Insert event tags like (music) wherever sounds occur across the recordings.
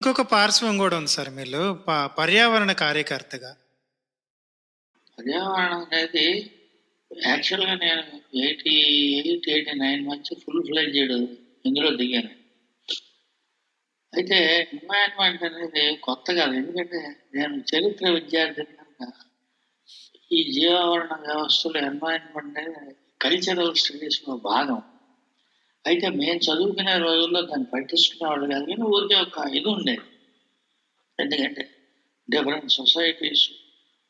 ఇంకొక పార్శ్వం కూడా ఉంది సార్ మీరు పర్యావరణ కార్యకర్తగా. పర్యావరణం అనేది యాక్చువల్గా నేను ఎయిటీ ఎయిట్ ఎయిటీ నైన్ మంచి ఫుల్ ఫ్లెడ్జెడ్ ఇందులో దిగాను. అయితే ఎన్వైరన్మెంట్ అనేది కొత్త కాదు. ఎందుకంటే నేను చరిత్ర విద్యార్థి కనుక ఈ జీవావరణ వ్యవస్థలో ఎన్వైరన్మెంట్ అనేది కల్చరల్ స్టడీస్లో భాగం. అయితే మేము చదువుకునే రోజుల్లో దాన్ని పట్టించుకునేవాళ్ళు కాదు కానీ ఊరికే ఒక ఇది ఉండేది. ఎందుకంటే డిఫరెంట్ సొసైటీస్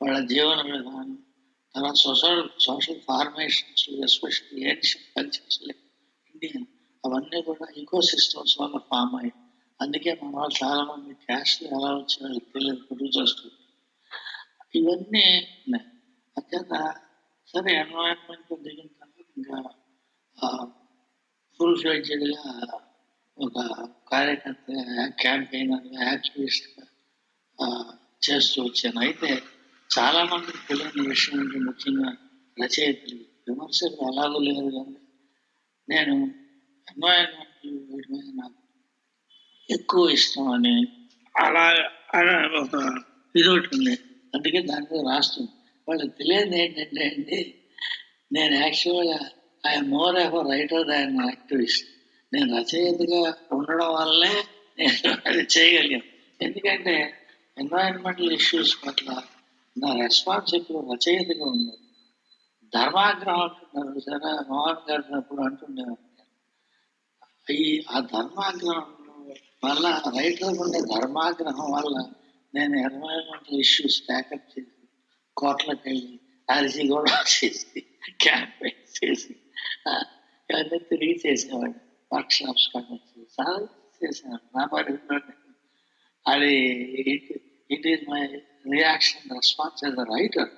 వాళ్ళ జీవన విధానం తర్వాత social social formations especially ancient cultures Indian అవన్నీ కూడా ఈకో సిస్టమ్స్ వల్ల ఫామ్ అయ్యాయి. అందుకే మన వాళ్ళు చాలా మంది క్యాస్ట్ ఎలా వచ్చాయో తెలియదు ప్రొడ్యూసర్స్ ఇవన్నీ ఉన్నాయి. అంతేత సరే ఎన్వైరన్మెంట్ దిగిన తర్వాత ఇంకా ఫుల్ ఒక కార్యకర్త క్యాంపెయినర్గా యాక్టివిస్ట్గా చేస్తూ వచ్చాను. అయితే చాలామందికి తెలియని విషయం అంటే ముఖ్యంగా రచయితలు విమర్శలు ఎలాగో లేదు కానీ నేను ఎన్వైరన్మెంట్ వీటి మీద నాకు ఎక్కువ ఇష్టం అని అలా అలా ఒక ఇది ఒకటి ఉంది. అందుకే దాని మీద రాస్తుంది వాళ్ళకి తెలియదు ఏంటంటే అండి నేను యాక్చువల్గా I'm more of writer than activist నేను రచయితగా ఉండడం వల్లే నేను అది చేయగలిగాను. ఎందుకంటే ఎన్వైరన్మెంటల్ ఇష్యూస్ పట్ల నా రెస్పాన్స్ ఇప్పుడు రచయితగా ఉంది ధర్మాగ్రహం అంటున్నారు సరే మోహన్ గారు అప్పుడు అంటుండేవారు. ఈ ఆ ధర్మాగ్రహం వల్ల రైటర్ ఉండే ధర్మాగ్రహం వల్ల నేను ఎన్వైరన్మెంటల్ ఇష్యూస్ ట్యాకప్ చేసి కోట్లకి వెళ్ళి అరిసి కూడా చేసి (laughs) క్యాంపెయిన్ చేసి ఇవన్నీ తిరిగి చేసేవాడిని వర్క్ షాప్స్ కండక్ట్ చాలా చేసేవాడు నా పరిధిలో అది it it is my reaction response as a writer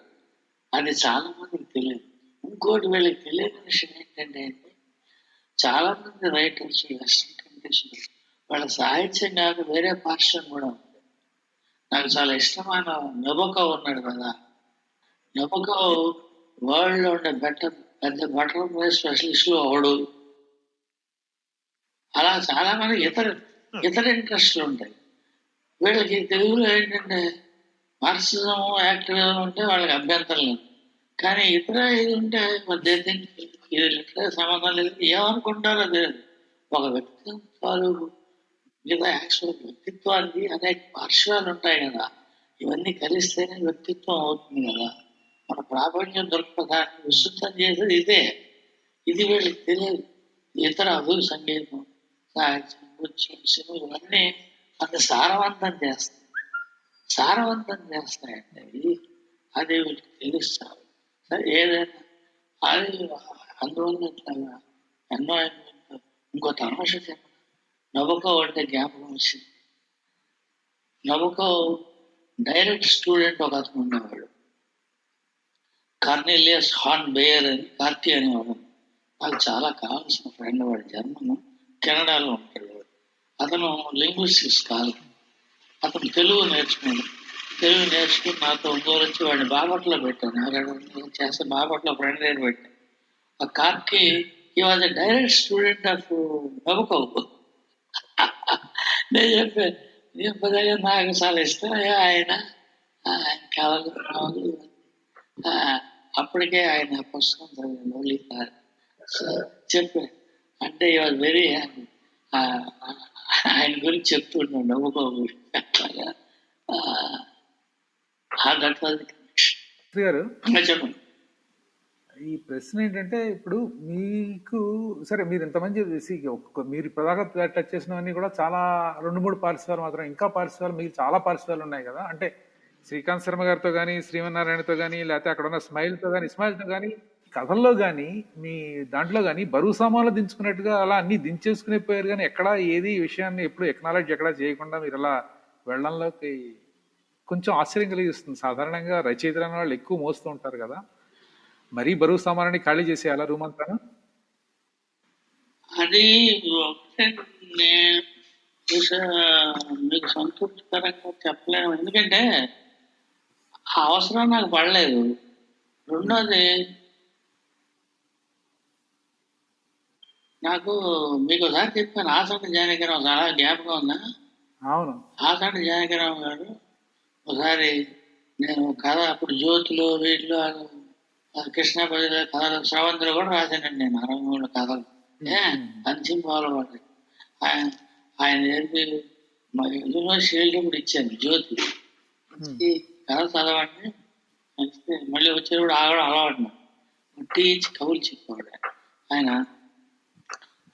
అది చాలా మందికి తెలియదు. ఇంకోటి వీళ్ళకి తెలియని విషయం ఏంటంటే చాలా మంది రైటర్స్ వెస్ట్రన్ కంట్రీస్ వాళ్ళ సాహిత్యం కాక వేరే పార్శ్వం కూడా ఉంది. నాకు చాలా ఇష్టమైన నొబకో ఉన్నాడు కదా. నొబకో వరల్డ్లో ఉండే బెటర్. పెద్ద బటర్ఫ్లై స్పెషలిస్టులు అవడు అలా చాలా మంది ఇతర ఇతర ఇంట్రెస్ట్లు ఉంటాయి. వీళ్ళకి తెలుగులో ఏంటంటే మార్క్సిజం యాక్టివిజం ఉంటే వాళ్ళకి అభ్యంతరం లేదు. కానీ ఇతర ఇది ఉంటే మధ్య థింక్ ఇది ఇట్లా సంబంధం లేదు ఏమనుకుంటారో తెలియదు. ఒక వ్యక్తిత్వాలు తాలూకు లేదా యాక్చువల్ వ్యక్తిత్వానికి అనేక పార్శ్వాలు ఉంటాయి కదా. ఇవన్నీ కలిస్తేనే వ్యక్తిత్వం అవుతుంది కదా. మన ప్రాపంచం దృక్పథాన్ని విస్తృతం చేసేది ఇదే. ఇది వీళ్ళకి తెలియదు. ఇతర అభు సంగీతం సాహిత్యం నృత్యం సినిమా ఇవన్నీ అంత సారవంతం చేస్తాయి. సారవంతం చేస్తాయండి అవి అది వీళ్ళకి తెలుస్తారు. సరే ఏదైనా అది అందువల్ల ఇట్లాగా ఇంకో తమాష చెప్పండి అంటే జ్ఞాపకం వచ్చింది. నబుకో డైరెక్ట్ స్టూడెంట్ ఒక అతను ఉండేవాడు. కార్నెలియస్ హాన్ బేయర్ అని కార్తీ అనేవాడు నాకు చాలా కావాల్సిన ఫ్రెండ్ వాడు. జర్మన్ కెనడాలో ఉంటాడు వాడు. అతను లింగ్విస్టిక్స్ కాదు. అతను తెలుగు నేర్చుకున్నాడు. తెలుగు నేర్చుకుని నాతో ఇంకోరు వచ్చి వాడిని బాపట్లో పెట్టాను. అక్కడ చేస్తే బాపట్లో ఫ్రెండ్ దగ్గర పెట్టాను ఆ కార్కి ఈ was direct student of Nabokov నేను చెప్పాను (laughs) నేను పదగా నాకు చాలా ఇష్టం ఆయన. ఆయన కావాలి కావాలి అప్పటికే ఆయన పుస్తకం చదివాను చెప్పాను అంటే ఈ వాజ్ వెరీ హ్యాపీ ఆయన గురించి చెప్తున్నాడు నవ్వుకో అట్లాగా. దట్ వాజ్ శ్రీ గారు చెప్పండి ఈ ప్రశ్న ఏంటంటే ఇప్పుడు మీకు సరే మీరు ఇంతమంది మీరు ఇప్పటిదాకా టచ్ చేసినవన్నీ కూడా చాలా రెండు మూడు పార్శ్వాలు మాత్రం ఇంకా పార్శ్వాలు మీకు చాలా పార్శ్వాలు ఉన్నాయి కదా. అంటే శ్రీకాంత్ శర్మ గారితో కానీ శ్రీమన్నారాయణతో కానీ లేకపోతే అక్కడ ఉన్న స్మైల్తో కానీ ఇస్మాయిల్తో కానీ కథల్లో కానీ మీ దాంట్లో కానీ బరువు సామాన్లు దించుకున్నట్టుగా అలా అన్ని దించేసుకునే పోయారు కానీ ఎక్కడా ఏది విషయాన్ని ఎప్పుడు ఎక్నాలజ్ ఎక్కడా చేయకుండా మీరు అలా వెళ్ళడంలోకి కొంచెం ఆశ్చర్యం కలిగిస్తుంది. సాధారణంగా రచయితలు అనే వాళ్ళు ఎక్కువ మోస్తూ ఉంటారు కదా. మరీ బరువు సామాన్ని ఖాళీ చేసేయాలా రూమ్ అంతా? అది మీకు సంతృప్తికరంగా చెప్పలేము ఎందుకంటే ఆ అవసరం నాకు పడలేదు. రెండోది నాకు మీకు ఒకసారి చెప్పాను ఆసన జానకి ఒక చాలా జ్ఞాపకం ఉందా? అవును. ఆకండ జానకిరామ్ గారు ఒకసారి నేను కథ అప్పుడు జ్యోతులు వీటిలో కృష్ణ ప్రజల కథలు శ్రవంతులు కూడా రాశానండి నేను అరవై మూడు కథలు అంతిమ పాల్గొంటాయి ఆయన ఆయన చెప్పి మా యూనివర్సిటీ వెళ్ళినప్పుడు ఇచ్చాను జ్యోతి. ఈ కథ చదవండి అయితే మళ్ళీ వచ్చేటప్పుడు ఆగడం అలవాటు టీ ఇచ్చి కబుర్లు చెప్పేవాడు ఆయన.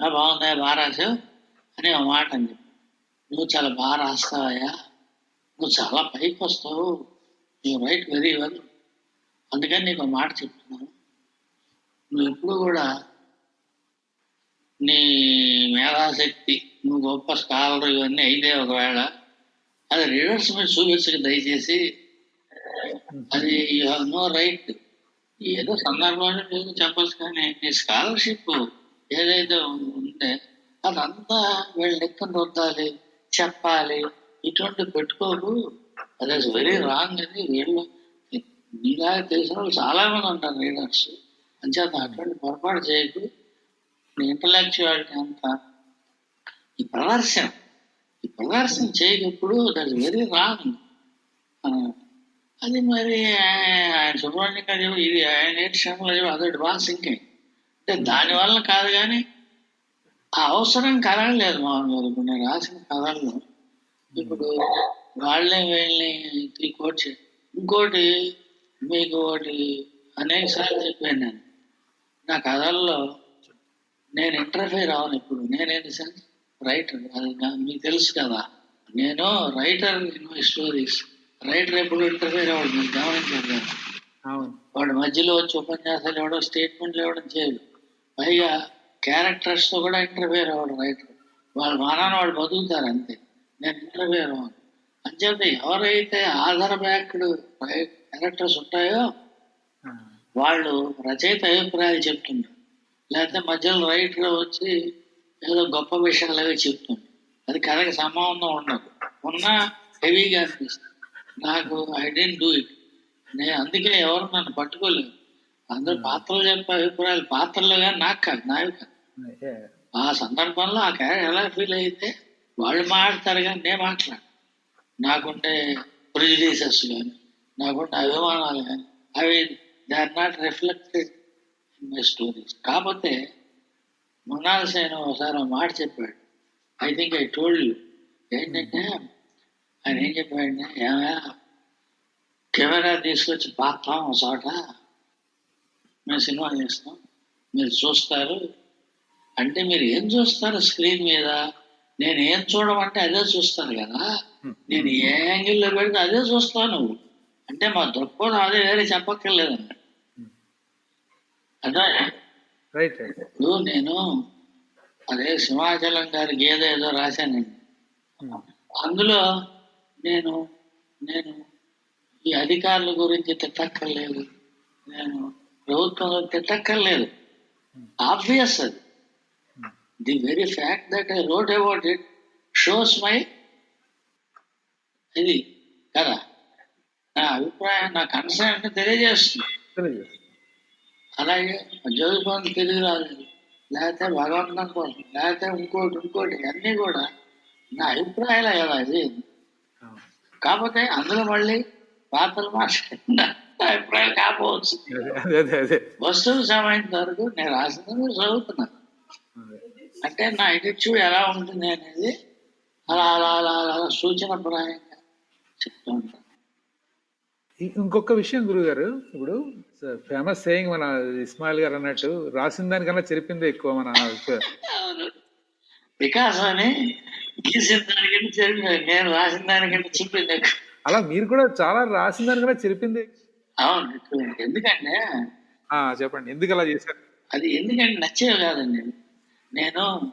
"ఆ, బాగుందా బాగా రాసావు అని ఒక మాట అని చెప్పి నువ్వు చాలా బాగా రాస్తావయ్యా. నువ్వు చాలా పైకి వస్తావు. నువ్వు రైట్ వెరీ వెల్. అందుకని నీకు ఒక మాట చెప్తున్నాను. నువ్వు ఎప్పుడు కూడా నీ మేధాశక్తి నువ్వు గొప్ప స్కాలర్ ఇవన్నీ అయితే ఒకవేళ. అది రీడర్స్ మీద చూపించక దయచేసి అది యూ హ్యావ్ నో రైట్ ఏదో సందర్భాన్ని మీకు చెప్పచ్చు కానీ నీ స్కాలర్షిప్ ఏదైతే ఉంటే అదంతా వీళ్ళు లెక్కన రుద్దాలి చెప్పాలి ఇటువంటి పెట్టుకోకు. అది వెరీ రాంగ్ అని వీళ్ళు నీలాగా తెలిసిన వాళ్ళు చాలా మంది ఉంటారు రీడర్స్ అంచేత అటువంటి పొరపాటు చేయకు. నీ ఇంటలెక్చువాలిటీ అంతా. ఈ ప్రదర్శన ఈ ప్రదర్శన చేయకప్పుడు దట్ వెరీ రాంగ్ అది మరి ఆయన సుబ్రహ్మణ్యం గారు ఇది ఆయన ఏటి శ్రమలు అదొకటి బాగా సింకింగ్ అంటే దానివల్ల కాదు కానీ ఆ అవసరం కలగలేదు మామూలు ఇప్పుడు నేను రాసిన కథల్లో ఇప్పుడు వాళ్ళే వీళ్ళని కోట్ ఇంకోటి మీకు ఒకటి అనేక సార్లు చెప్పాను నేను. నా కథల్లో నేను ఇంటర్ఫేర్ అవను ఇప్పుడు నేనేంటి సార్? రైటర్ అది మీకు తెలుసు కదా. నేను writer in my stories writer ఎప్పుడు మీరు గమనించారు వాడు మధ్యలో వచ్చి ఉపన్యాసాలు ఇవ్వడం స్టేట్మెంట్లు ఇవ్వడం చేయడు. పైగా క్యారెక్టర్స్తో కూడా ఇంటర్ఫేర్ అవ్వడు రైటర్. వాళ్ళు మానాన వాళ్ళు బతుకుతారు అంతే. నేను ఇంటర్ఫేర్ అవ్వను. అంచేత ఎవరైతే ఆధార్ బ్యాక్డ్ క్యారెక్టర్స్ ఉంటాయో వాళ్ళు రచయిత అభిప్రాయాలు చెప్తుంటారు లేకపోతే మధ్యలో రైటర్ వచ్చి ఏదో గొప్ప విషయాలు అవి చెప్తుంటారు అది కథకి సంబంధం ఉండదు. ఉన్నా హెవీగా అనిపిస్తుంది. నాకు ఐ డెంట్ డూ ఇట్ నేను అందుకే ఎవరు నన్ను పట్టుకోలేదు. అందరూ పాత్రలు చెప్పే అభిప్రాయాలు పాత్రలు కానీ నాకు కాదు నావి కాదు. ఆ సందర్భంలో ఆ క్యారెక్టర్ ఎలా ఫీల్ అయితే వాళ్ళు మాట్లాడతారు కానీ నేను మాట్లాడు నాకుండే ప్రిజుడీసెస్ కానీ నాకుండే అభిమానాలు కానీ అవి they are not reflected in my stories కాకపోతే మృణాల్ సేన ఒకసారి ఒక మాట చెప్పాడు. I think I told you ఏంటంటే ఆయన ఏం చెప్పాడంటే ఏమయ్యా కెమెరా తీసుకొచ్చి పాతాం ఒక చోట. మేము సినిమా చేస్తాం. మీరు చూస్తారు. అంటే మీరు ఏం చూస్తారు స్క్రీన్ మీద? నేను ఏం చూడమంటే అదే చూస్తాను కదా. నేను ఏ యాంగిల్లో పెడితే అదే చూస్తాను అంటే మా దృక్కోణం అదే వేరే చెప్పక్కర్లేదు అదే ఇప్పుడు నేను అదే సింహాచలం గారి గేదె ఏదో రాశానండి. అందులో నేను నేను ఈ అధికారుల గురించి తిట్టక్కర్లేదు. నేను ప్రభుత్వం గురించి తిట్టక్కర్లేదు. ఆబ్వియస్ అది. The very fact that I wrote about it shows my ఇది కదా. నా అభిప్రాయం నా కన్సర్న్ తెలియజేస్తుంది. అలాగే జోగిపోయిన తిరిగి రాదు లేకపోతే భగవంతుని కోసం లేకపోతే ఇంకోటి ఇంకోటి అన్నీ కూడా నా అభిప్రాయాలే కదా అది. కాకపోతే అందులో మళ్ళీ పాత్రలు నా అభిప్రాయాలు కాకపోవచ్చు. వస్తువు సంబంధించిన వరకు నేను మీరు చదువుతున్నాను. అంటే నా ఎటిట్యూడ్ ఎలా ఉంటుంది అనేది అలా అలా అలా అలా సూచనప్రాయంగా చెప్తూ ఉంటాను. ఇంకొక విషయం గురుగారు ఇప్పుడు ఫేమస్ సేయింగ్ మన ఇస్మాయిల్ గారు అన్నట్టు రాసిన దానికన్నా చెరిపిందే ఎక్కువ మన వికాసం అని గీసిన దానికంటే చెప్పింది నేను రాసిన దానికంటే చెప్పింది. అలా మీరు కూడా చాలా రాసిన దానికన్నా అవును ఎక్కువ. ఎందుకంటే చెప్పండి ఎందుకు అలా చేశారు? అది ఎందుకంటే నచ్చేవి కాదండి. నేను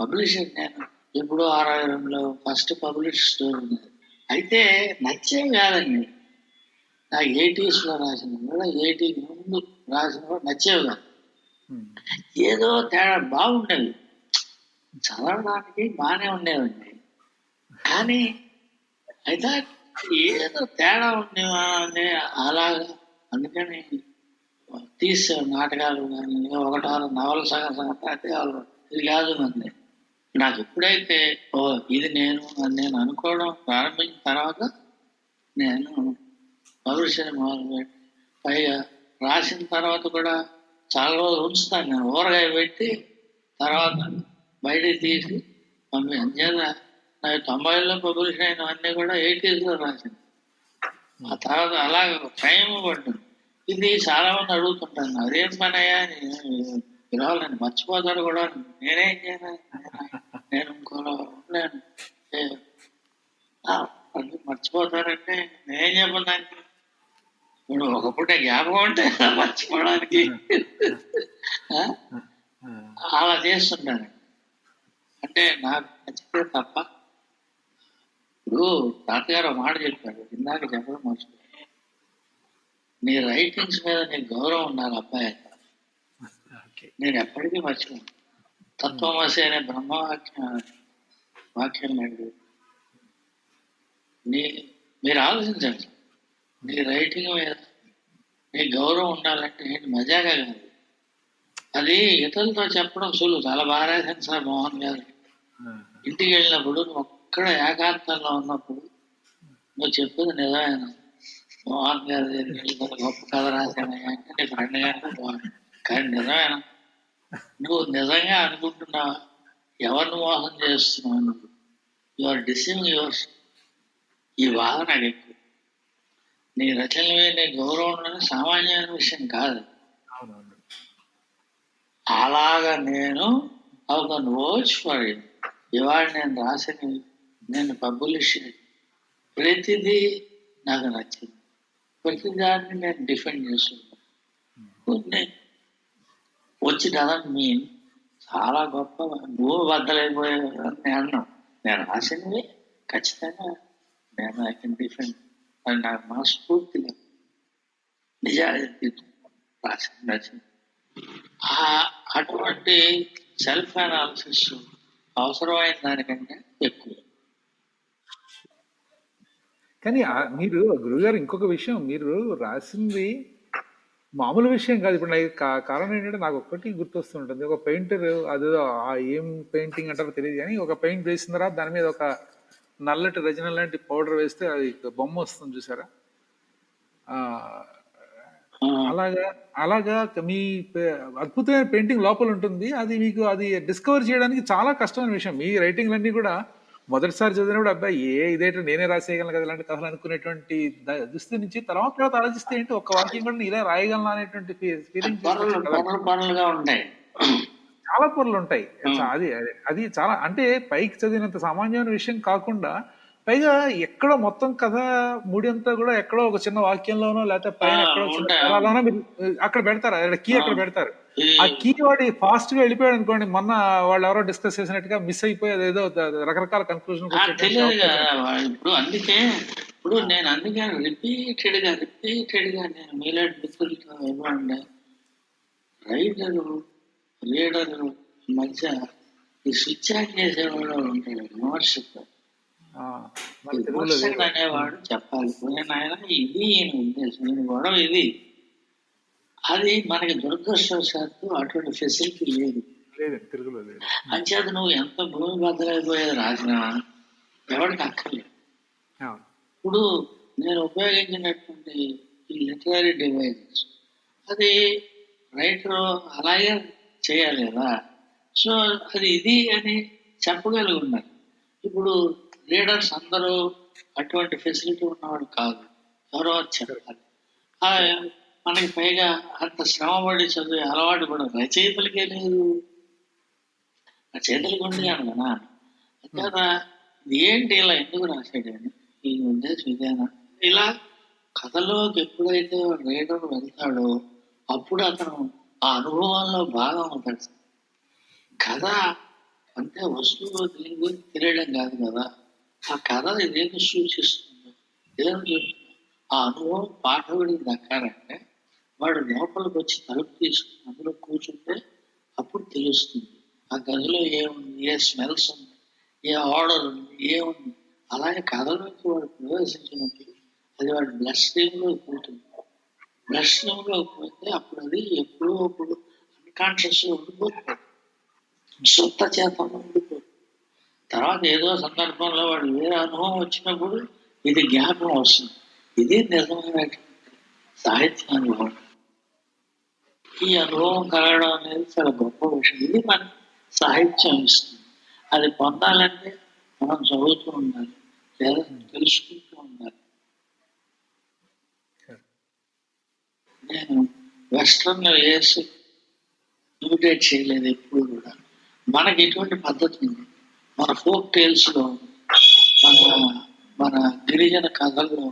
పబ్లిషర్ నేను ఎప్పుడో రెండులో ఫస్ట్ పబ్లిష్ స్టోర్ అయితే నచ్చేవి కాదండి. నాకు ఎయిటీస్లో రాసిన కూడా ఎయిటీ ముందు రాసిన కూడా నచ్చేవి కాదు. ఏదో తేడా బాగుండేవి. చదవడానికి బాగానే ఉండేవండి. కానీ అయితే ఏదో తేడా ఉండేవా అని అలాగా అందుకని తీసే నాటకాలు కానీ ఒకటారు నవల సగం సగం అయితే వాళ్ళు ఇది కాదు మంది నాకు ఎప్పుడైతే ఓ ఇది నేను అని నేను అనుకోవడం ప్రారంభించిన తర్వాత నేను పౌరుషం మొదలుపెట్టి పైగా రాసిన తర్వాత కూడా చాలా రోజులు ఉంచుతాను నేను. ఊరగాయ పెట్టి తర్వాత బయటికి తీసి పంపి అంచేత నాకు తొంభైలో పబ్లిష్ అయినవన్నీ కూడా ఎయిటీస్లో రాసింది. ఆ తర్వాత అలాగే టైం పట్టింది. ఇది చాలా మంది అడుగుతుంటాను అదేం పని అయ్యా పిలవాలని మర్చిపోతాడు కూడా. నేనేం చేయను? నేను ఇంకోలా ఉండలేను. మర్చిపోతారంటే నేనేం చెప్పను దానికి? ఇప్పుడు ఒక పూట జ్ఞాపకం ఉంటే మర్చిపోవడానికి? అలా చేస్తుంటాను అంటే నాకు నచ్చితే తప్ప. ఇప్పుడు తాతగారు మాట చెప్పాడు ఇందాక చెప్పడం మర్చిపోయాను. నీ రైటింగ్స్ మీద నీకు గౌరవం ఉండాలి అబ్బాయి. నేను ఎప్పటికీ మర్చిపోను. తత్వమసి అనే బ్రహ్మవాక్యం వాక్యం లేదు. నీ మీరు ఆలోచించండి. నీ రైటింగ్ మీద నీ గౌరవం ఉండాలంటే ఏంటి మజాగా కాదు. అది ఇతరులతో చెప్పడం సులువు. చాలా బాగా రాశాను సార్ మోహన్ గారు. ఇంటికి వెళ్ళినప్పుడు నువ్వు ఒక్కడ ఏకాంతంలో ఉన్నప్పుడు నువ్వు చెప్పేది నిజమేనా? మోహన్ గారి దగ్గరికి వెళ్ళి "నేను గొప్ప కథ రాశానయ్యా" అంటే నీ ఫ్రెండ్ గారు బాగుంది. కానీ నిజమేనా? నువ్వు నిజంగా అనుకుంటున్నావా? ఎవరిని మోసం చేస్తున్నావు నువ్వు? యువర్ డిసీవింగ్ యువర్స్ ఈ బాధ నాకు ఎక్కువ. నీ రచనల మీద గౌరవం సామాన్యమైన విషయం కాదు. అలాగా నేను ఒక వాచ్ ఫర్ ఇట్ ఇవాళ నేను రాసిన నేను పబ్లిష్ ప్రతిదీ నాకు నచ్చింది. ప్రతి దాన్ని నేను డిఫెండ్ చేస్తున్నాను కొన్ని వచ్చి డజన్ మీన్ చాలా గొప్ప నువ్వు బద్దలైపోయావు నేను అన్నాం నేను రాసినవి ఖచ్చితంగా నేను ఐ కెన్ డిఫెండ్ అది నాకు మనస్ఫూర్తిగా నిజాయితీ రాసింది నచ్చింది. ఆ అటువంటి సెల్ఫ్ అనాలిసిస్ అవసరమైన దానికంటే ఎక్కువ. కానీ మీరు గురుగారు ఇంకొక విషయం మీరు రాసింది మామూలు విషయం కాదు. ఇప్పుడు నాకు కారణం ఏంటంటే నాకు ఒక్కటి గుర్తొస్తుంటుంది. ఒక పెయింటర్ అదేదో ఆ ఏం పెయింటింగ్ అంటారో తెలియదు కానీ ఒక పెయింట్ వేసిన తర్వాత దాని మీద ఒక నల్లటి రజన లాంటి పౌడర్ వేస్తే అది బొమ్మ వస్తుంది చూసారా? అలాగా అలాగా మీ అద్భుతమైన పెయింటింగ్ లోపల ఉంటుంది. అది మీకు అది డిస్కవర్ చేయడానికి చాలా కష్టమైన విషయం. మీ రైటింగ్లన్నీ కూడా మొదటిసారి చదివినప్పుడు అబ్బాయి ఏ ఇదేంటో నేనే రాసేయగలను కదా ఇలాంటి కథలు అనుకునేటువంటి దుస్థితి నుంచి తర్వాత తర్వాత ఆలోచిస్తే ఏంటి ఒక వాక్యం కూడా నేను ఇలా రాయగలను అనేటువంటి ఫీలింగ్ ఉంటాయి. చాలా పొరలు ఉంటాయి. అది అది చాలా అంటే పైకి చదివినంత సామాన్యమైన విషయం కాకుండా పైగా ఎక్కడో మొత్తం కథ ముడి అంతా కూడా ఎక్కడో ఒక చిన్న వాక్యంలోనో లేకపోతే పైన ఎక్కడో మీరు అక్కడ పెడతారు కీ అక్కడ పెడతారు. ఆ కీ వాడి ఫాస్ట్గా వెళ్ళిపోయాడు అనుకోండి మొన్న వాళ్ళు ఎవరో డిస్కస్ చేసినట్టుగా మిస్ అయిపోయి అదేదో ద- రకరకాల కన్క్లూజన్ ఇప్పుడు అందుకే ఇప్పుడు నేను అందుకే రిపీటెడ్గా రిపీటెడ్గా నేను మీలాంటి మిత్రులతో ఇవ్వండి. రైటరు రీడరు మధ్య ఈ స్విచ్ ఆన్ చేసేవాడు ఉంటాడు విమర్శకు అనేవాడు చెప్పాలి. "ఒరే నాయనా ఇది ఈయన ఉద్దేశం ఈయన గొడవ ఇది. అది మనకి దురదృష్టవశాత్తు అటువంటి ఫెసిలిటీ లేదు. అంచేత నువ్వు ఎంత భూమి బద్దలైపోయేది రాసినా ఎవరికి అక్కర్లేదు. ఇప్పుడు నేను ఉపయోగించినటువంటి ఈ లిటరీ డివైజెస్ అది రైటర్ అలాగే చేయాలి కదా. సో అది ఇది అని చెప్పగలిగి ఉన్నారు ఇప్పుడు రీడర్స్ అందరూ అటువంటి ఫెసిలిటీ ఉన్నవాడు కాదు. ఎవరో చెప్పాలి. ఆ, మనకి పైగా అంత శ్రమపడి చదివే అలవాటు కూడా రచయితలకే లేదు. రచయితలకు ఉంది కదా. అంతేనా ఏంటి ఇలా ఎందుకు రాశాడు అని ఈ ఉద్దేశం ఇదేనా ఇలా కథలోకి ఎప్పుడైతే రీడర్ వెళ్తాడో అప్పుడు అతను ఆ అనుభవంలో భాగం అవుతాడు. కథ అంటే వస్తువు దీని గురించి తెలియడం కాదు కదా. ఆ కథ ఇదేమి సూచిస్తుంది ఏం చెప్తుంది ఆ అనుభవం పాఠకుడికి దక్కాలంటే వాడు లోపలికి వచ్చి తలుపు తీసుకుని అందులో కూర్చుంటే అప్పుడు తెలుస్తుంది. ఆ గదిలో ఏముంది? ఏ స్మెల్స్ ఉంది ఏ ఆర్డర్ ఉంది? ఏముంది? అలాగే కథలోకి వాడు ప్రవేశించినప్పుడు అది వాడు బ్లడ్ స్ట్రీమ్లో పోతుంది. బ్లడ్ స్ట్రీమ్లో పోతే అప్పుడు అది ఎప్పుడో అప్పుడు అన్కాన్షియస్ ఉండిపోతుంది. సొంత చేతంలో ఉండిపోతుంది. తర్వాత ఏదో సందర్భంలో వాడు వేరే అనుభవం వచ్చినప్పుడు ఇది జ్ఞాపకం వస్తుంది. ఇది నిజమైన సాహిత్య అనుభవం ఈ అనుభవం కలగడం అనేది చాలా గొప్ప విషయం. ఇది మన సాహిత్యం ఇస్తుంది. అది పొందాలంటే మనం చదువుతూ ఉండాలి. లేదా తెలుసుకుంటూ ఉండాలి. నేను వెస్ట్రన్ వేసి ఇమిటేట్ చేయలేదు ఎప్పుడు కూడా. మనకి ఎటువంటి పద్ధతి ఉంది. మన ఫోక్ టేల్స్లో ఉంది. మన మన గిరిజన కథల్లో.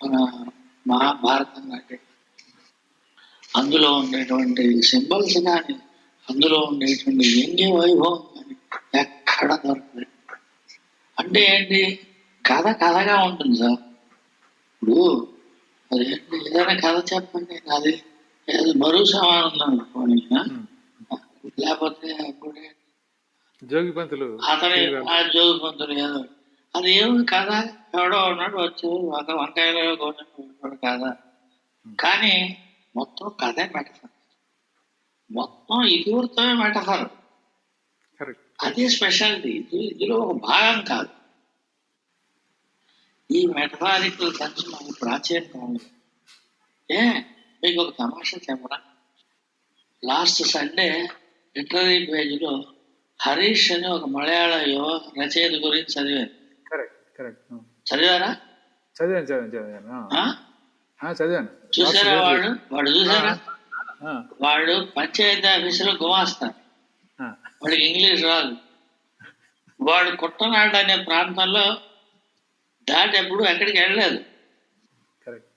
మన మహాభారతం అంటే అందులో ఉండేటువంటి సింబల్స్ కానీ అందులో ఉండేటువంటి వ్యంగ్య వైభవం కానీ ఎక్కడ దొరకలేదు అంటే ఏంటి కథ కథగా ఉంటుంది సార్ ఇప్పుడు అదేంటి ఏదైనా కథ చెప్పండి అది ఏదో బరువు సమానం అనుకోని? లేకపోతే జోగి పంతులు అతని ఆ జోగు పంతులు ఏదో అది ఏమి కథ ఎవడో ఉన్నాడు వచ్చి ఒక వంకాయలో కొనుక్కున్నాడు కథ కానీ మొత్తం కథే మెటఫర్ మొత్తం ఇతివృత్తమే మెటఫర్ అదే స్పెషాలిటీ ఇది ఇందులో ఒక భాగం కాదు. ఈ మెటఫారికల్ సెన్స్ మనకు ప్రాచీన కాలం ఏ? మీకు ఒక తమాషా చెప్పరా లాస్ట్ సండే లిటరీ పేజీలో హరీష్ అని ఒక మలయాళ యువ రచయిత గురించి చదివాను. చదివారా చదివాను? చదివాను చదివాను చదివాను. చూసారా వాడు? వాడు చూసారా వాడు పంచాయతీ ఆఫీసులో గుమాస్తా వాడికి ఇంగ్లీష్ రాదు. వాడు కుట్టనాడు అనే ప్రాంతంలో దాటి ఎప్పుడు ఎక్కడికి వెళ్ళలేదు.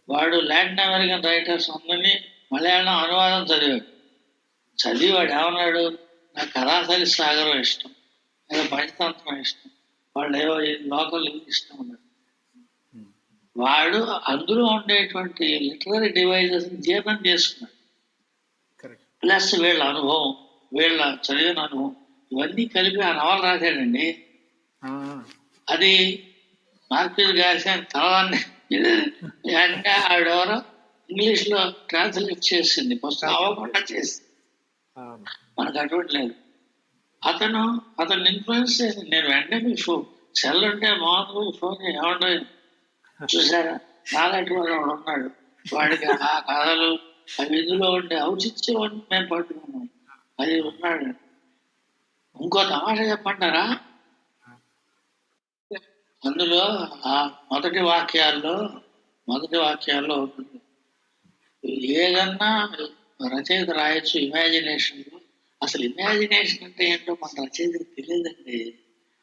వాడు లాటిన్ అమెరికన్ రైటర్స్ అందరినీ మలయాళం అనువాదం చదివాడు. చదివి వాడు ఏమన్నాడు? నాకు కథాసరి సాగరం ఇష్టం. లేదా పంచతంత్రం ఇష్టం. వాళ్ళు ఏవో లోకల్ ఇష్టం ఉన్నాడు వాడు అందులో ఉండేటువంటి లిటరరీ డివైజెస్ జీర్ణం చేసుకున్నాడు. ప్లస్ వీళ్ళ అనుభవం వీళ్ళ చదివిన అనుభవం ఇవన్నీ కలిపి ఆ నవల రాశాడండి. అది మార్కెట్ గారి తలవాన్ని అంటే ఆవిడెవరో ఇంగ్లీష్లో ట్రాన్స్లేట్ చేసింది. పుస్తకం అవ్వకుండా చేసింది. మనకు అటువంటి లేదు. అతను అతను ఇన్ఫ్లుయెన్స్ చేసి నేను వెంటనే మీకు ఫోన్ సెల్ ఉంటే మామూలు ఫోన్ ఏమంటే చూసారా? నాలాంటి వాడు ఉన్నాడు. వాడికి ఆ కథలు అవి ఇందులో ఉండే ఔచిత్యం మేము పట్టుకున్నాం. అది ఉన్నాడు. ఇంకో తమాషా చెప్పంటారా అందులో ఆ మొదటి వాక్యాల్లో మొదటి వాక్యాల్లో ఉంటుంది ఏదన్నా రచయిత రాయొచ్చు ఇమాజినేషన్ అసలు ఇమాజినేషన్ అంటే ఏంటో మన రచయితకు తెలియదండి.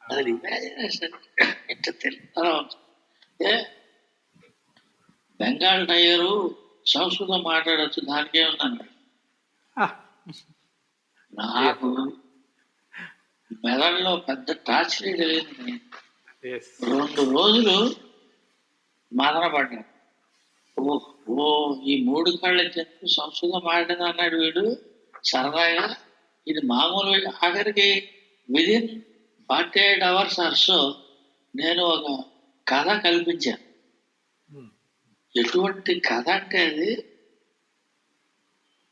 అసలు ఇమాజినేషన్ అంటే తెలియదు ఏ? బెంగాల్ టైగరు సంస్కృతం మాట్లాడచ్చు దానికే ఉందండి నాకు మెదడులో పెద్ద టార్చరీ తెలియదు yes. రెండు రోజులు మదన పడ్డాను. ఓ ఓ ఈ మూడు కళ్ళ చెప్పు సంస్కృతం మాట్లాడింది అన్నాడు వీడు. సరదాగా ఇది మామూలు ఆఖరికి within forty eight hours or so నేను ఒక కథ కల్పించాను Hmm. ఎటువంటి కథ అంటే అది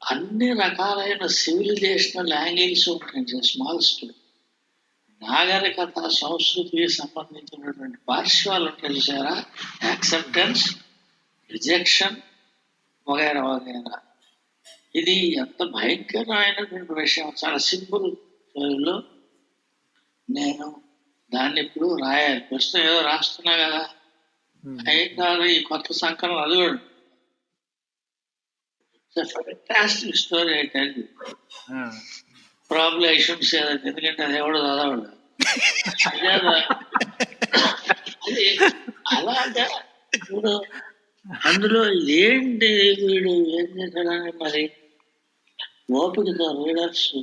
అన్ని రకాలైన సివిలైజేషనల్ యాంగిల్స్ ఉంటాయి. స్మాల్ స్టోరీ నాగరికత సంస్కృతికి సంబంధించినటువంటి పార్శ్వాలు ఉంటాయి చూసారా? యాక్సెప్టెన్స్ రిజెక్షన్ వగైరా వగైరా. ఇది ఎంత భయంకరమైనటువంటి విషయం. చాలా సింపుల్లో నేను దాన్ని ఇప్పుడు రాయాలి. ప్రస్తుతం ఏదో రాస్తున్నా కదా. కాదు ఈ కొత్త సంకలనం అది కూడా ఫ్యాంటాస్టిక్ స్టోరీ అయితే problem I should say that ఎందుకంటే అది ఎవడు చదవడు. (laughs) అది అలాగా ఇప్పుడు అందులో ఏంటి వీడు ఏం చేశాడని మరి? ఓపికతో రీడర్స్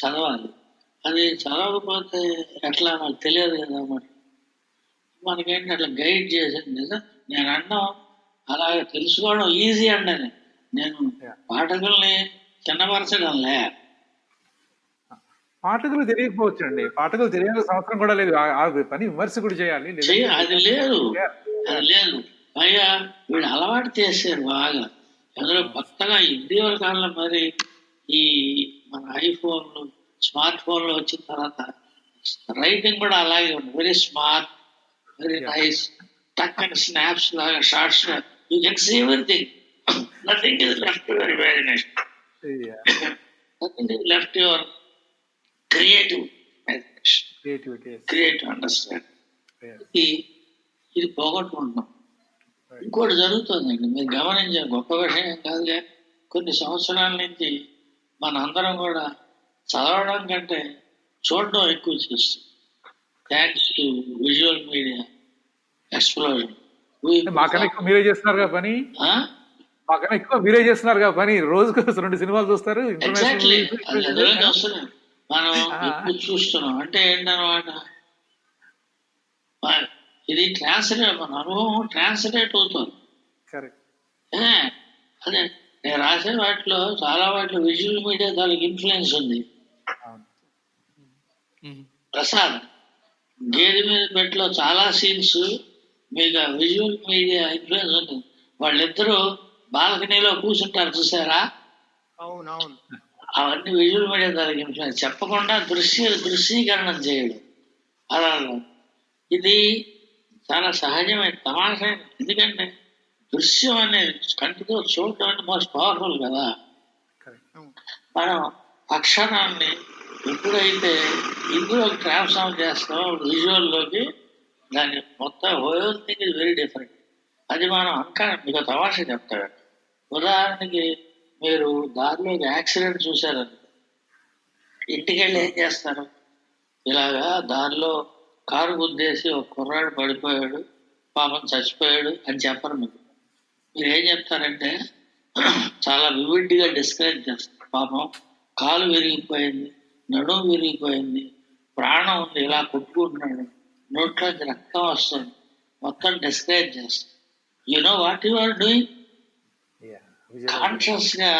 చదవాలి. అది చదవకపోతే ఎట్లా నాకు తెలియదు కదా మరి. మనకేంటి అట్లా గైడ్ చేసింది కదా నేను అన్నాం అలాగే తెలుసుకోవడం ఈజీ అండి. నేను పాఠకుల్ని చిన్నపరచడంలే. పాఠకులు తెలియకపోవచ్చు అండి పాఠకులు తెలియాల్సిన అవసరం కూడా లేదు. ఆ- పని విమర్శకుడు చేయాలి. అది లేదు. అది లేదు. పైగా వీడు అలవాటు చేశారు బాగా. అందులో కొత్తగా ఇటీవల కాలంలో మరి ఈ మన ఐఫోన్లు స్మార్ట్ ఫోన్లు వచ్చిన తర్వాత రైటింగ్ కూడా అలాగే ఉంది. Very smart very nice tuck and snaps లాగా shorts you can see everything nothing is left your imagination nothing is left your creative creativity creative understand ఇది ఇది పోగొట్టుకుంటున్నాం. ఇంకోటి జరుగుతుందండి. మీరు గమనించే గొప్ప విషయం కాదులే. కొన్ని సంవత్సరాల నుంచి మన అందరం కూడా చదవడం కంటే చూడడం ఎక్కువ చేస్తాం. Thanks to visual media explosion మాకన్నా ఎక్కువ మీరే చేస్తున్నారు కదా పని మాకన్నా ఎక్కువ మీరే చేస్తున్నారు కదా పని రోజుకు రెండు సినిమాలు చూస్తారు మనం చూస్తున్నాం. అంటే ఏంటన్నమాట ఇది ట్రాన్స్లేట్ మన అనుభవం ట్రాన్స్లేట్ అవుతుంది. అదే నేను రాసిన వాటిలో చాలా వాటిలో విజువల్ మీడియా దానికి ఇన్ఫ్లుయెన్స్ ఉంది. ప్రసాద్ గేదె మీద పెట్టిలో చాలా సీన్స్ మీకు విజువల్ మీడియా ఇన్ఫ్లుయెన్స్ ఉంది. వాళ్ళిద్దరూ బాల్కనీలో కూర్చుంటారు చూసారా? అవునవును. అవన్నీ విజువల్ మీడియా దానికి ఇన్ఫ్లుయెన్స్ చెప్పకుండా దృశ్య దృశ్యీకరణం చేయడం. అలా ఇది చాలా సహజమైన తమాషైన ఎందుకంటే దృశ్యం అనేది కంటితో చూడటం అంటే మోస్ట్ పవర్ఫుల్ కదా. మనం అక్షరాన్ని ఎప్పుడైతే ఇందులో ట్రాన్స్ఫార్మ్ చేస్తామో విజువల్లోకి దాని మొత్తం whole thing is very different అది మనం అంకా మీకు తమాష చెప్తాడు ఉదాహరణకి మీరు దారిలో యాక్సిడెంట్ చూశారు ఇంటికి వెళ్ళి ఏం చేస్తారు? ఇలాగా దారిలో కారు గుద్దేసి ఒక కుర్రాడు పడిపోయాడు పాపం చచ్చిపోయాడు అని చెప్పరు మీకు. మీరు ఏం చెప్తారంటే చాలా వివిడ్గా డిస్క్రైబ్ చేస్తారు. పాపం కాలు విరిగిపోయింది నడుము విరిగిపోయింది ప్రాణం ఉంది ఇలా కొట్టుకుంటున్నాడు నోట్లోంచి రక్తం వస్తుంది మొత్తం డిస్క్రైబ్ చేస్తారు. You know what you are doing yeah Vijay కాన్షియస్గా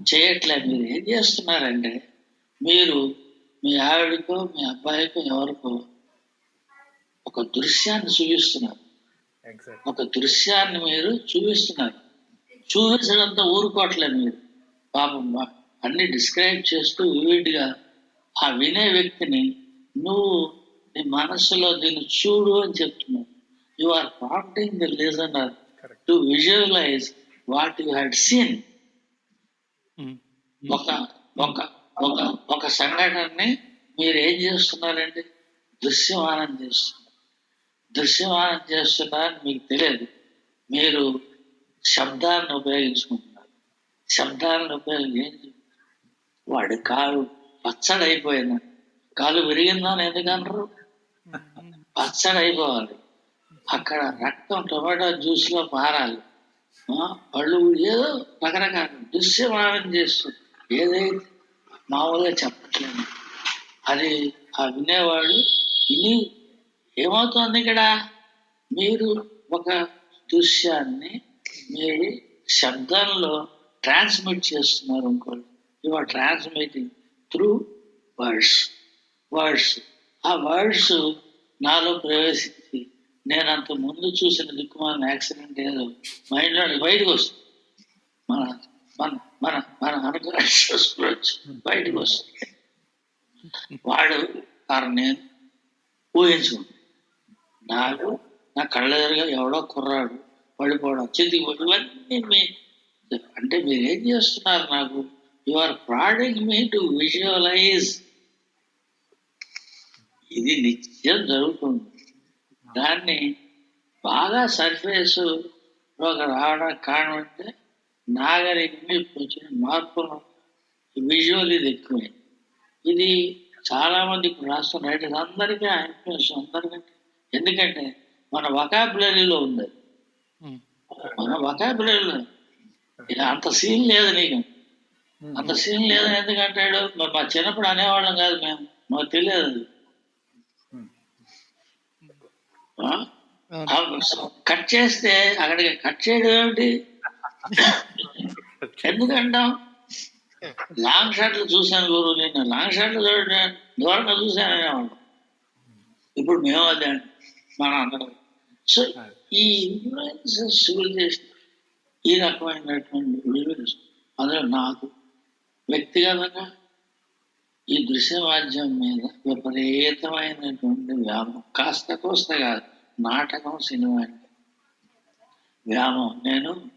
చేయట్లే మీరు ఏం చేస్తున్నారంటే మీరు మీ ఆవిడకో మీ అబ్బాయికో ఎవరికో ఒక దృశ్యాన్ని చూపిస్తున్నారు. ఎగ్జాక్ట్ ఒక దృశ్యాన్ని మీరు చూపిస్తున్నారు. చూపించడంతో ఊరుకోవట్లేదు మీరు. పాపం అన్ని డిస్క్రైబ్ చేస్తూ వివిడ్గా ఆ వినే వ్యక్తిని నువ్వు నీ మనస్సులో దీన్ని చూడు అని చెప్తున్నావు you are prompting the listener to visualise what you had seen. ఒక ఒక ఒక ఒక సంఘటనని మీరు ఏం చేస్తున్నారండి? దృశ్యమానం చేస్తున్నారు. దృశ్యమానం చేస్తున్నారని మీకు తెలియదు మీరు శబ్దాలను ఉపయోగించుకుంటున్నారు. శబ్దాలను ఉపయోగించి వాడి కాలు పచ్చడి కాలు విరిగిందని ఎందుకనరు పచ్చడి అయిపోవాలి అక్కడ రక్తం టొమాటో జ్యూస్లో పారాలి వాళ్ళు ఏదో రకరకాల దృశ్యమానం చేస్తుంది ఏదైతే మామూలుగా చెప్పట్లేదు. అది ఆ వినేవాడు విని ఏమవుతోంది ఇక్కడ? మీరు ఒక దృశ్యాన్ని మీరు శబ్దంలో ట్రాన్స్మిట్ చేస్తున్నారు అనుకోండి. You are transmitting through words words ఆ వర్డ్స్ నాలో ప్రవేశించి నేను అంత ముందు చూసిన దిక్కుమాలిన యాక్సిడెంట్ ఏదో మైండ్లో బయటకు వస్తుంది. మన మన మన మన అనుకున్న బయటకు వస్తుంది. వాడు కారణం నేను ఊహించుకుంటాను నాకు నా కళ్ళ ఎదురుగా ఎవడో కుర్రాడు పడిపోవడం చేతికి ఇవన్నీ మీ అంటే మీరు ఏం చేస్తున్నారు నాకు? You are prodding me to visualise ఇది నిత్యం జరుగుతుంది. దాన్ని బాగా సర్ఫేస్లోకి రావడానికి కారణం అంటే నాగరికమే వచ్చిన మార్పులు విజువల్ ఇది ఎక్కువే. ఇది చాలా మంది ఇప్పుడు రాష్ట్ర రైటర్స్ అందరికీ ఇన్ఫ్లుయెన్స్ అందరికంటే ఎందుకంటే మన వకాబులరీలో ఉంది. మన వకాబులరీలో ఇక అంత సీన్ లేదు నీకు. అంత సీన్ లేదు ఎందుకంటాడు? మరి మా చిన్నప్పుడు అనేవాళ్ళం కాదు మేము. మాకు తెలియదు కట్ చేస్తే అక్కడికి కట్ చేయడం ఏమిటి? ఎందుకంటాం? (laughs) లాంగ్ షాట్లు చూశాను గురు నేను లాంగ్ షాట్లు చూడడం దూరంగా చూశాను అనేవాళ్ళం. ఇప్పుడు మేము అదే అండి. మన అందరం. సో ఈ ఇన్ఫ్లుయెన్స్ సివిలైజేషన్ ఈ రకమైనటువంటి విలువలు అందులో నాకు వ్యక్తిగతంగా ఈ దృశ్య మాధ్యమం మీద విపరీతమైనటువంటి వ్యామోహం కాస్త కోస్త కాదు నాటకం సినిమా అంటే. వ్యామోహం నేను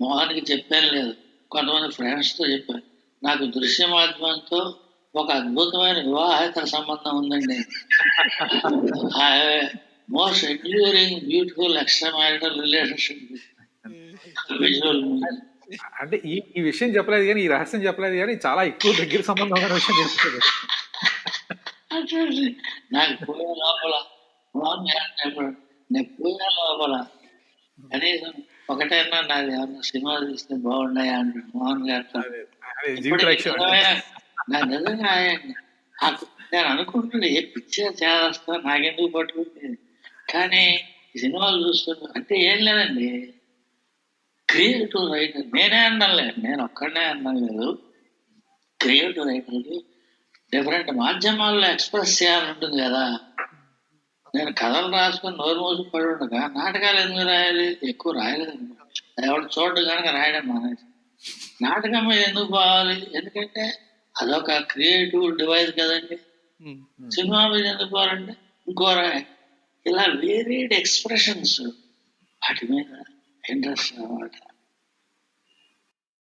మోహన్కి చెప్పాను లేదు. కొంతమంది ఫ్రెండ్స్తో చెప్పాను. నాకు దృశ్య మాధ్యమంతో ఒక అద్భుతమైన వివాహేతర సంబంధం ఉందండి. Most enduring beautiful extra marital relationship visual అంటే ఈ ఈ విషయం చెప్పలేదు కానీ ఈ రహస్యం చెప్పలేదు కానీ చాలా ఎక్కువ దగ్గర సంబంధం ఉన్న విషయం చెప్తుంది నాకు పోయే లోపల గారు నేను పోయే లోపల కనీసం ఒకటైనా నాది ఏమన్నా సినిమా తీస్తే బాగున్నాయా అంటాడు మోహన్ గారితో. అదే నిజంగా నేను అనుకుంటున్నా ఏ పిక్చర్ చేస్తా నాకెందుకు పట్టుకుంది కానీ సినిమాలు చూస్తున్నా అంటే ఏం లేదండి. క్రియేటివ్ రైటర్ నేనే అన్నాలే నేను ఒక్కడనే అన్నాను లేదు క్రియేటివ్ రైటర్కి డిఫరెంట్ మాధ్యమాల్లో ఎక్స్ప్రెస్ చేయాలంటుంది ఉంటుంది కదా. నేను కథలు రాసుకొని నోరు మూసి పడి ఉండగా నాటకాలు ఎందుకు రాయాలి? ఎక్కువ రాయలేదు. ఎవరు చూడడం కనుక రాయడం మానేసి. నాటకం మీద ఎందుకు పోవాలి? ఎందుకంటే అదొక క్రియేటివ్ డివైస్ కదండి. సినిమా మీద ఎందుకు పోవాలంటే ఇంకో రాయ ఇలా వేరియడ్ ఎక్స్ప్రెషన్స్ వాటి మీద ఇంట్రెస్ట్ అన్నమాట.